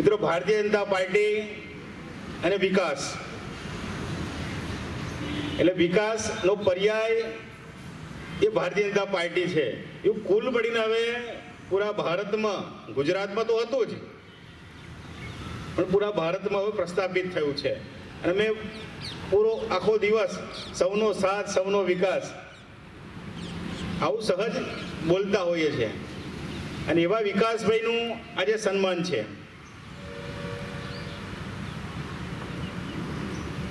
મિત્રો, ભારતીય જનતા પાર્ટી અને વિકાસ. એટલે વિકાસનો પર્યાય એ ભારતીય જનતા પાર્ટી છે. એવું કુલ મળીને હવે પૂરા ભારતમાં, ગુજરાતમાં તો હતું જ, પણ પૂરા ભારતમાં હવે પ્રસ્થાપિત થયું છે. અને મેં પૂરો આખો દિવસ સૌનો સાથ, સૌનો વિકાસ આવું સહજ બોલતા હોઈએ છીએ. અને એવા વિકાસભાઈનું આજે સન્માન છે.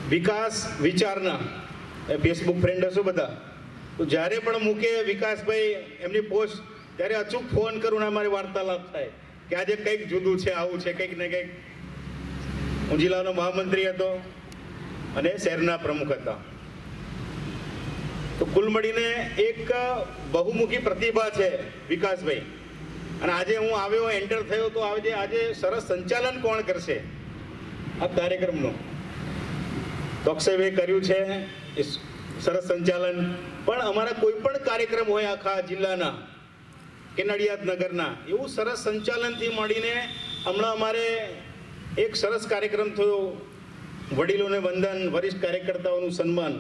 વિકાસ વિચારના ફેસબુક ફ્રેન્ડ હશો બધા. તો જ્યારે પણ મૂકે વિકાસભાઈ, એમની પોસ્ટ, ત્યારે અચૂક ફોન કરું ને અમારી વાર્તાલાપ થાય. કે આજે કંઈક જુદું છે, આવું છે, કંઈક ને કંઈક. હું જિલ્લાનો મહામંત્રી હતો અને શહેરના પ્રમુખ હતા. તો કુલ મળીને એક બહુમુખી પ્રતિભા છે વિકાસભાઈ. અને આજે હું આવ્યો એન્ટર થયો, તો આજે આજે સરસ સંચાલન કોણ કરશે? આ કાર્યક્રમનું. તો અક્ષયભાઈ કર્યું છે સરસ સંચાલન. પણ અમારા કોઈ પણ કાર્યક્રમ હોય આખા જિલ્લાના કે નડિયાદ નગરના, એવું સરસ સંચાલનથી મળીને હમણાં અમારે એક સરસ કાર્યક્રમ થયો. વડીલોને વંદન, વરિષ્ઠ કાર્યકર્તાઓનું સન્માન.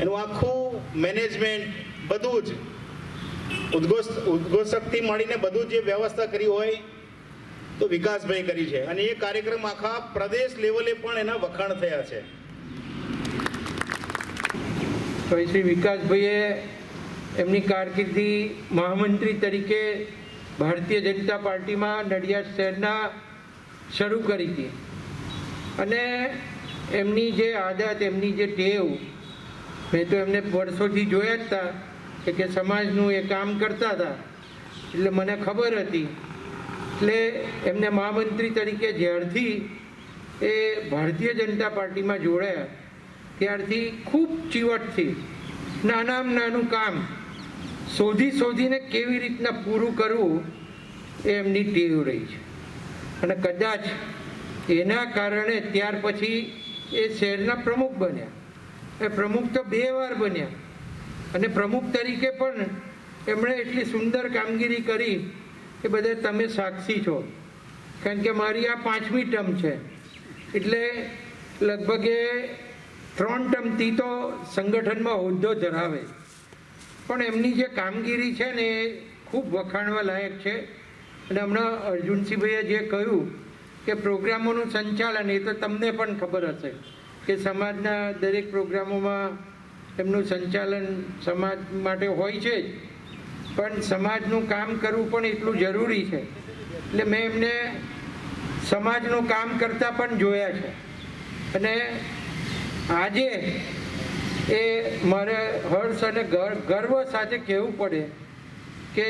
એનું આખું મેનેજમેન્ટ બધું જ ઉદ્ઘોષ, ઉદ્ઘોષકથી મળીને બધું જે વ્યવસ્થા કરી હોય તો વિકાસભાઈ કરી છે. અને એ કાર્યક્રમ આખા પ્રદેશ લેવલે પણ એના વખાણ થયા છે. તો શ્રી વિકાસભાઈએ એમની કારકિર્દી મહામંત્રી તરીકે ભારતીય જનતા પાર્ટીમાં નડિયાદ શહેરના શરૂ કરી હતી. અને એમની જે આદત, એમની જે ટેવ, મેં તો એમને વર્ષોથી જોયા જ હતા કે સમાજનું એ કામ કરતા હતા. એટલે મને ખબર હતી એટલે એમને મહામંત્રી તરીકે જ્યારથી એ ભારતીય જનતા પાર્ટીમાં જોડાયા, ત્યારથી ખૂબ ચીવટથી નાનામાં નાનું કામ શોધી શોધીને કેવી રીતના પૂરું કરવું એ એમની ટેવ રહી છે. અને કદાચ એના કારણે ત્યાર પછી એ શહેરના પ્રમુખ બન્યા. એ પ્રમુખ તો બે વાર બન્યા. અને પ્રમુખ તરીકે પણ એમણે એટલી સુંદર કામગીરી કરી કે બધા તમે સાક્ષી છો. કારણ કે મારી આ પાંચમી ટર્મ છે. એટલે લગભગ એ ત્રણ ટર્મથી તો સંગઠનમાં હોદ્દો ધરાવે. પણ એમની જે કામગીરી છે ને એ ખૂબ વખાણવા લાયક છે. અને હમણાં અર્જુનસિંહભાઈએ જે કહ્યું કે પ્રોગ્રામોનું સંચાલન, એ તો તમને પણ ખબર હશે કે સમાજના દરેક પ્રોગ્રામોમાં એમનું સંચાલન સમાજ માટે હોય છે જ. પણ સમાજનું કામ કરવું પણ એટલું જરૂરી છે. એટલે મેં એમને સમાજનું કામ કરતા પણ જોયા છે. અને આજે એ મારે હર્ષ અને ગર્વ સાથે કહેવું પડે કે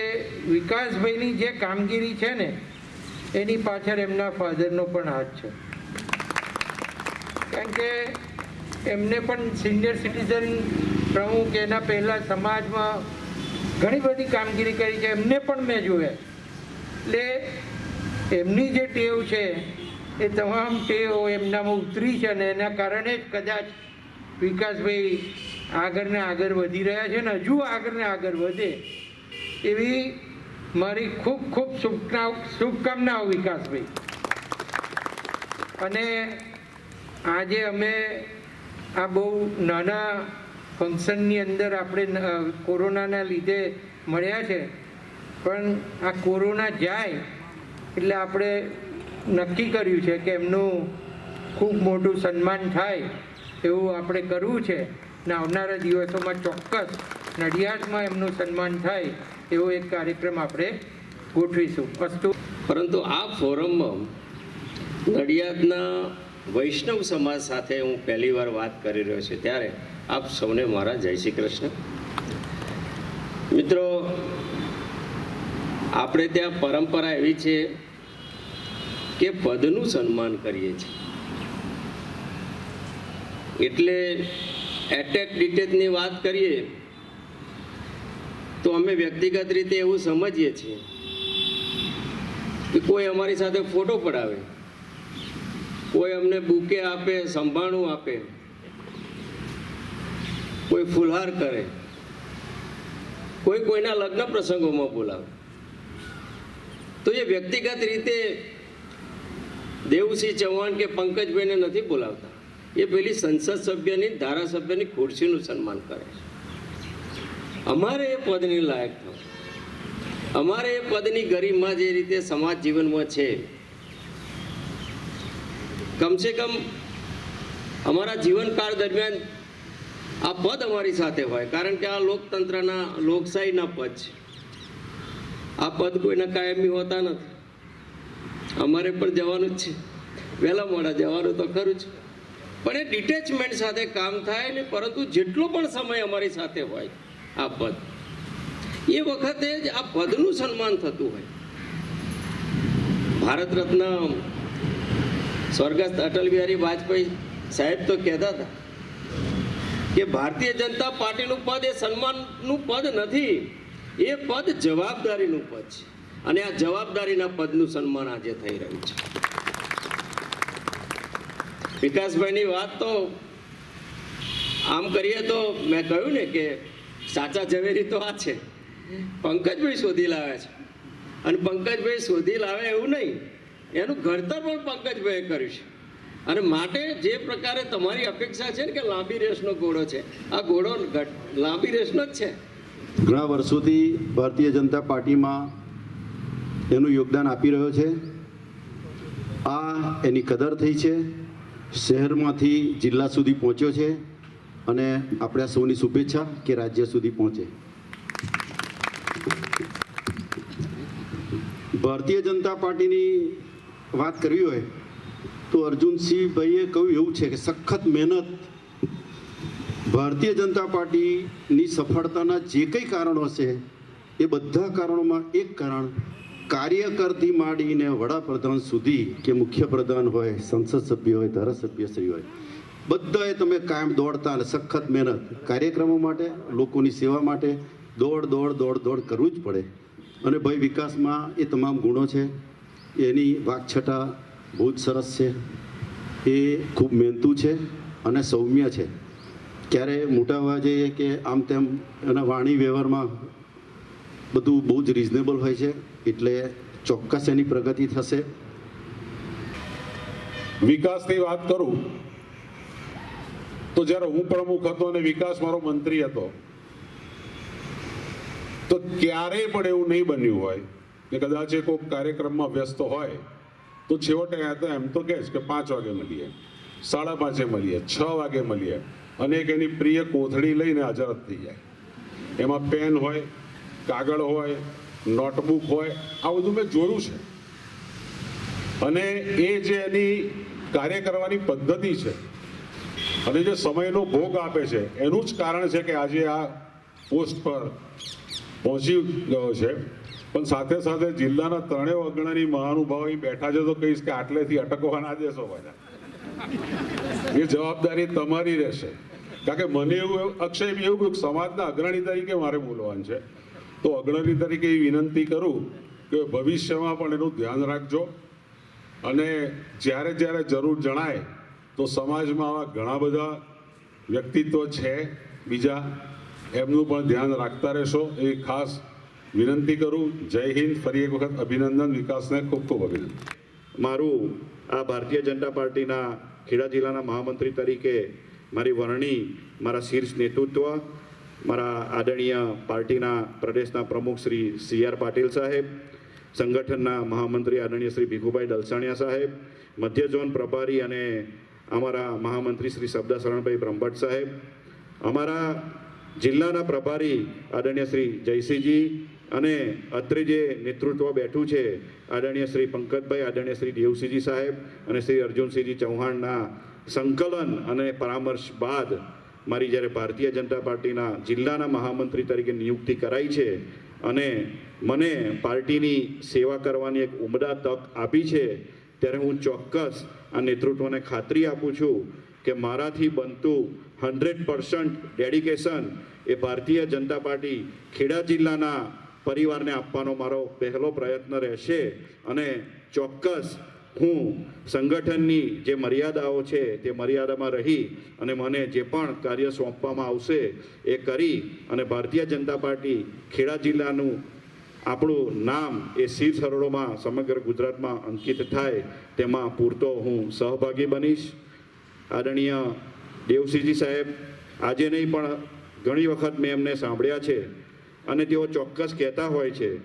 વિકાસભાઈની જે કામગીરી છે ને, એની પાછળ એમના ફાધરનો પણ હાથ છે. કારણ કે એમને પણ સિનિયર સિટીઝન પ્રમુખ એના પહેલાં સમાજમાં ઘણી બધી કામગીરી કરી છે, એમને પણ મેં જોયા. એટલે એમની જે ટેવ છે, એ તમામ ટેવ એમનામાં ઉતરી છે અને એના કારણે જ કદાચ વિકાસભાઈ આગળ ને આગળ વધી રહ્યા છે ને હજુ આગળ ને આગળ વધે. એવી મારી ખૂબ ખૂબ શુભના શુભકામનાઓ વિકાસભાઈ. અને આજે અમે આ બહુ નાના ફંક્શનની અંદર આપણે કોરોનાના લીધે મળ્યા છે. પણ આ કોરોના જાય એટલે આપણે નક્કી કર્યું છે કે એમનું ખૂબ મોટું સન્માન થાય એવું આપણે કરવું છે. ને આવનારા દિવસોમાં ચોક્કસ નડિયાદમાં એમનું સન્માન થાય એવો એક કાર્યક્રમ આપણે ગોઠવીશું. અસ્તુ પરંતુ આ ફોરમમાં નડિયાદના વૈષ્ણવ સમાજ સાથે હું પહેલીવાર વાત કરી રહ્યો છું. ત્યારે આપ સૌને મારા જય શ્રી કૃષ્ણ. મિત્રો, આપણે ત્યાં પરંપરા એવી છે કે પદનું સન્માન કરીએ છીએ. એટલે એટેક ડિટેકની વાત કરીએ, તો અમે વ્યક્તિગત રીતે એવું સમજીએ છીએ કે કોઈ અમારી સાથે ફોટો પડાવે, કોઈ અમને બુકે આપે સંભાણું આપે કોઈ ફુલહાર કરે. કોઈ કોઈના લગ્ન પ્રસંગોમાં બોલાવે. તો એ વ્યક્તિગત રીતે દેવસિંહ ચૌહાણ કે પંકજભાઈને નથી બોલાવતા. એ પેલી સંસદ સભ્યની, ધારાસભ્યની ખુરશીનું સન્માન કરે છે. અમારે એ પદની લાયક થવું અમારે એ પદની ગરીબમાં જે રીતે સમાજ જીવનમાં છે, કમસે કમ અમારા જીવનકાળ દરમિયાન આ પદ અમારી સાથે હોય, કારણ કે આ લોકતંત્રના લોકશાહીના પદ છે. આ પદ કોઈના કાયમી હોતા નથી. અમારે પણ જવાનું જ છે. વહેલા મોડા જવાનું તો ખરું જ. પણ એ ડિટેચમેન્ટ સાથે કામ થાય ને પરંતુ જેટલો પણ સમય અમારી સાથે હોય, આ પદ. એ વખતે જ આ પદનું સન્માન થતું હોય. ભારત રત્ન સ્વર્ગસ્થ અટલ બિહારી વાજપેયી સાહેબ તો કહેતા હતા કે ભારતીય જનતા પાર્ટીનું પદ એ સન્માનનું પદ નથી. એ પદ જવાબદારીનું પદ છે. અને આ જવાબદારીના પદનું સન્માન આજે થઈ રહ્યું છે. વિકાસભાઈની વાત તો આમ કરીએ તો મેં કહ્યું ને કે સાચા ઝવેરી તો આ છે. પંકજભાઈ શોધી લાવે છે. અને પંકજભાઈ શોધી લાવે એવું નહીં. એનું ઘડતર પણ પંકજભાઈએ કર્યું છે. અને માટે જે પ્રકારે તમારી અપેક્ષા છે ને કે લાંબી રેસનો ઘોડો છે, આ ઘોડો લાંબી રેસનો જ છે. ઘણા વર્ષોથી ભારતીય જનતા પાર્ટીમાં એનું યોગદાન આપી રહ્યો છે. આ એની કદર થઈ છે. શહેરમાંથી જિલ્લા સુધી પહોંચ્યો છે. અને આપણે સૌની શુભેચ્છા કે રાજ્ય સુધી પહોંચે. ભારતીય જનતા પાર્ટીની વાત કરવી હોય તો અર્જુનસિંહભાઈએ કહ્યું એવું છે કે સખત મહેનત ભારતીય જનતા પાર્ટીની સફળતાના જે કંઈ કારણો છે એ બધા કારણોમાં એક કારણ કાર્યકરથી માંડીને વડાપ્રધાન સુધી કે મુખ્યપ્રધાન હોય, સંસદ સભ્ય હોય, ધારાસભ્ય શ્રી હોય, બધાએ તમે કાયમ દોડતા અને સખત મહેનત કાર્યક્રમો માટે, લોકોની સેવા માટે દોડ દોડ દોડ દોડ કરવું જ પડે. અને ભાઈ વિકાસમાં એ તમામ ગુણો છે. એની વાકછટા બહુ સરસ છે. એ ખૂબ મહેનતુ છે અને સૌમ્ય છે. ક્યારે મોટા અવાજે કે આમ તેમ એના વાણી વ્યવહારમાં બધું બહુ જ રિઝનેબલ હોય છે, એટલે ચોક્કસ એની પ્રગતિ થશે. વિકાસની વાત કરું, તો જ્યારે હું પ્રમુખ હતો અને વિકાસ મારો મંત્રી હતો, તો ક્યારેય પણ એવું નહીં બન્યું હોય કે કદાચ એ કોઈક કાર્યક્રમમાં વ્યસ્ત હોય તો છેવટે આ તો એમ તો કહે છે કે પાંચ વાગે મળીએ, સાડા પાંચે મળીએ, છ વાગે મળીએ. અને એક એની પ્રિય કોથળી લઈને હાજર થઈ જાય. એમાં પેન હોય, કાગળ હોય, નોટબુક હોય આ બધું મેં જોયું છે. અને એ જે એની કાર્ય કરવાની પદ્ધતિ છે, અને જે સમયનો ભોગ આપે છે, એનું જ કારણ છે કે આજે આ પોસ્ટ પર પહોંચી ગયો છે. પણ સાથે સાથે જિલ્લાના ત્રણેય અગ્રણી મહાનુભાવ બેઠા છે તો કહીશ કે આટલેથી અટકવા ના દેશો બધા. એ જવાબદારી તમારી રહેશે. કારણ કે મને એવું અક્ષય એવું કહ્યું સમાજના અગ્રણી તરીકે મારે બોલવાનું છે. તો અગ્રણી તરીકે એ વિનંતી કરું કે ભવિષ્યમાં પણ એનું ધ્યાન રાખજો. અને જ્યારે જ્યારે જરૂર જણાય તો સમાજમાં આવા ઘણા બધા વ્યક્તિત્વ છે. બીજા એમનું પણ ધ્યાન રાખતા રહેશો. એ ખાસ વિનંતી કરું, જય હિન્દ, ફરી એક વખત અભિનંદન, વિકાસને ખૂબ ખૂબ અભિનંદન. મારું આ ભારતીય જનતા પાર્ટીના ખેડા જિલ્લાના મહામંત્રી તરીકે મારી વરણી, મારા શીર્ષ નેતૃત્વ, મારા આદરણીય પાર્ટીના પ્રદેશના પ્રમુખ શ્રી સી આર પાટીલ સાહેબ, સંગઠનના મહામંત્રી આદરણીય શ્રી ભીખુભાઈ દલસાણિયા સાહેબ, મધ્ય ઝોન પ્રભારી અને અમારા મહામંત્રી શ્રી શબ્દા શરણભાઈ બ્રહ્મભટ્ટ સાહેબ, અમારા જિલ્લાના પ્રભારી આદરણીય શ્રી જયસિંહજી અને અત્રે જે નેતૃત્વ બેઠું છે, આદરણીય શ્રી પંકજભાઈ, આદરણીય શ્રી દેવસિંહજી સાહેબ અને શ્રી અર્જુનસિંહજી ચૌહાણના સંકલન અને પરામર્શ બાદ મારી જ્યારે ભારતીય જનતા પાર્ટીના જિલ્લાના મહામંત્રી તરીકે નિયુક્તિ કરાઈ છે અને મને પાર્ટીની સેવા કરવાની એક ઉમદા તક આપી છે, ત્યારે હું ચોક્કસ આ નેતૃત્વને ખાતરી આપું છું કે મારાથી બનતું હંડ્રેડ પર્સન્ટ ડેડિકેશન એ ભારતીય જનતા પાર્ટી ખેડા જિલ્લાના પરિવારને આપવાનો મારો પહેલો પ્રયત્ન રહેશે અને ચોક્કસ હું સંગઠનની જે મર્યાદાઓ છે તે મર્યાદામાં રહી અને મને જે પણ કાર્ય સોંપવામાં આવશે એ કરી અને ભારતીય જનતા પાર્ટી ખેડા જિલ્લાનું આપણું નામ એ શિર હરોળોમાં સમગ્ર ગુજરાતમાં અંકિત થાય તેમાં પૂરતો હું સહભાગી બનીશ. આદરણીય દેવસિંહજી સાહેબ, આજે નહીં પણ ઘણી વખત મેં એમને સાંભળ્યા છે. અને તેઓ ચોક્કસ કહેતા હોય છે,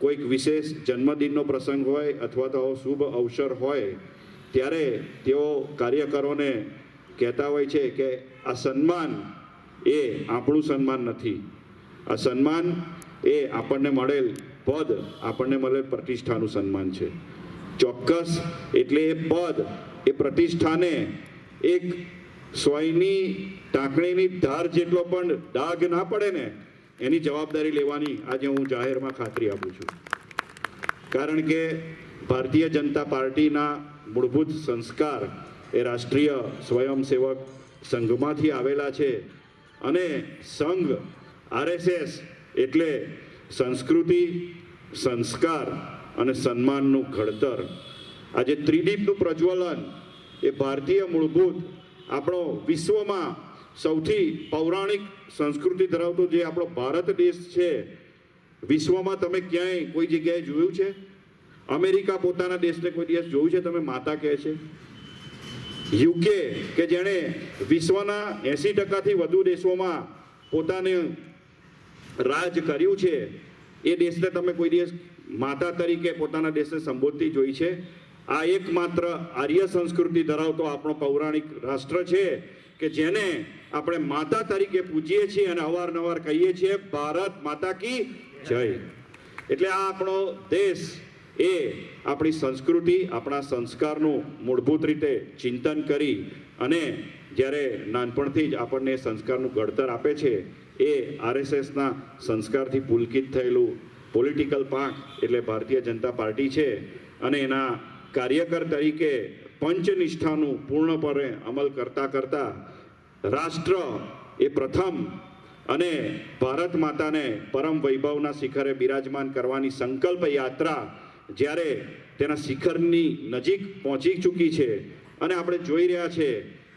કોઈક વિશેષ જન્મદિનનો પ્રસંગ હોય અથવા તો શુભ અવસર હોય, ત્યારે તેઓ કાર્યકરોને કહેતા હોય છે કે આ સન્માન એ આપણું સન્માન નથી. આ સન્માન એ આપણને મળેલ પદ, આપણને મળેલ પ્રતિષ્ઠાનું સન્માન છે. ચોક્કસ એટલે એ પદ, એ પ્રતિષ્ઠાને એક સ્વયંની ટાંકણીની ધાર જેટલો પણ ડાઘ ના પડે ને એની જવાબદારી લેવાની આજે હું જાહેરમાં ખાતરી આપું છું. કારણ કે ભારતીય જનતા પાર્ટીના મૂળભૂત સંસ્કાર એ રાષ્ટ્રીય સ્વયંસેવક સંઘમાંથી આવેલા છે અને સંઘ આરએસએસ એટલે સંસ્કૃતિ, સંસ્કાર અને સન્માનનું ઘડતર. આજે ત્રિદીપનું પ્રજ્વલન એ ભારતીય મૂળભૂત આપણો વિશ્વમાં સૌથી પૌરાણિક સંસ્કૃતિ ધરાવતો જે આપણો ભારત દેશ છે, વિશ્વમાં તમે ક્યાંય કોઈ જગ્યાએ જોયું છે? અમેરિકા પોતાના દેશને કોઈ દિવસ જોયું છે? તમે માતા કહે છે? યુકે, કે જેણે વિશ્વના એંસી ટકાથી વધુ દેશોમાં પોતાને રાજ કર્યું છે, એ દેશને તમે કોઈ દિવસ માતા તરીકે પોતાના દેશને સંબોધતી જોઈ છે? આ એકમાત્ર આર્ય સંસ્કૃતિ ધરાવતો આપણો પૌરાણિક રાષ્ટ્ર છે. કે જેને આપણે માતા તરીકે પૂજીએ છીએ અને અવારનવાર કહીએ છીએ, ભારત માતા કી જય. એટલે આ આપણો દેશ એ આપણી સંસ્કૃતિ, આપણા સંસ્કારનું મૂળભૂત રીતે ચિંતન કરી અને જ્યારે નાનપણથી જ આપણને સંસ્કારનું ઘડતર આપે છે, એ આરએસએસના સંસ્કારથી પુલકિત થયેલું પોલિટિકલ પાંખ એટલે ભારતીય જનતા પાર્ટી છે અને એના કાર્યકર તરીકે પંચનિષ્ઠાનું પૂર્ણપણે અમલ કરતા કરતા રાષ્ટ્ર એ પ્રથમ અને ભારત માતાને પરમ વૈભવના શિખરે બિરાજમાન કરવાની સંકલ્પ યાત્રા જ્યારે તેના શિખરની નજીક પહોંચી ચૂકી છે. અને આપણે જોઈ રહ્યા છે,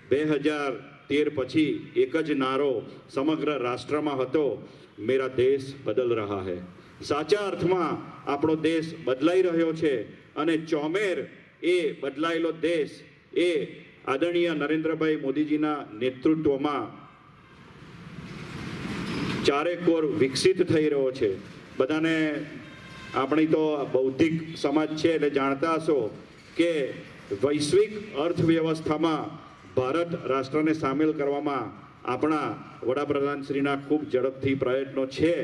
બે હજાર તેર પછી એક જ નારો સમગ્ર રાષ્ટ્રમાં હતો, મેરા દેશ બદલ રહા હૈ. સાચા અર્થમાં આપણો દેશ બદલાઈ રહ્યો છે અને ચોમેર એ બદલાયેલો દેશ એ આદરણીય નરેન્દ્રભાઈ મોદીજીના નેતૃત્વમાં ચારેકોર વિકસિત થઈ રહ્યો છે. બધાને આપણી તો બૌદ્ધિક સમાજ છે એટલે જાણતા હશો કે વૈશ્વિક અર્થવ્યવસ્થામાં ભારત રાષ્ટ્રને સામેલ કરવામાં આપણા વડાપ્રધાનશ્રીના ખૂબ ઝડપથી પ્રયત્નો છે.